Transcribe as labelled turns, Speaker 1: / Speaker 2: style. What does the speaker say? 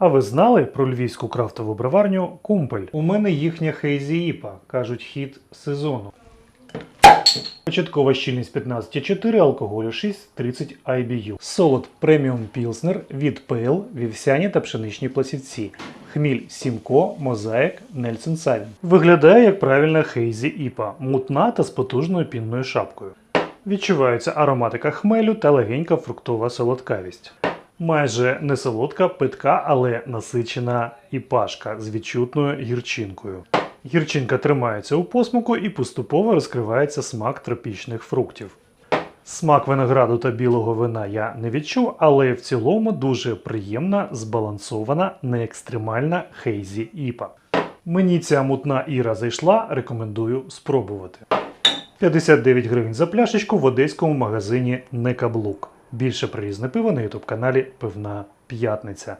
Speaker 1: А ви знали про львівську крафтову броварню Кумпель? У мене їхня Хейзі Іпа, кажуть, хід сезону. Початкова щільність 15,4, алкоголю 6,30 IBU. Солод преміум пілснер від ПЛ, вівсяні та пшеничні пласівці. Хміль Сімко, Мозаїк, Нельсон Савін. Виглядає як правильна Хейзі Іпа, мутна та з потужною пінною шапкою. Відчувається ароматика хмелю та легенька фруктова солодкавість. Майже не солодка, питка, але насичена і пашка з відчутною гірчинкою. Гірчинка тримається у посмаку і поступово розкривається смак тропічних фруктів. Смак винограду та білого вина я не відчув, але в цілому дуже приємна, збалансована, не екстремальна хейзі іпа. Мені ця мутна іра зайшла, рекомендую спробувати. 59 гривень за пляшечку в одеському магазині Не Каблук. Більше про різне пиво на ютуб каналі Пивна П'ятниця.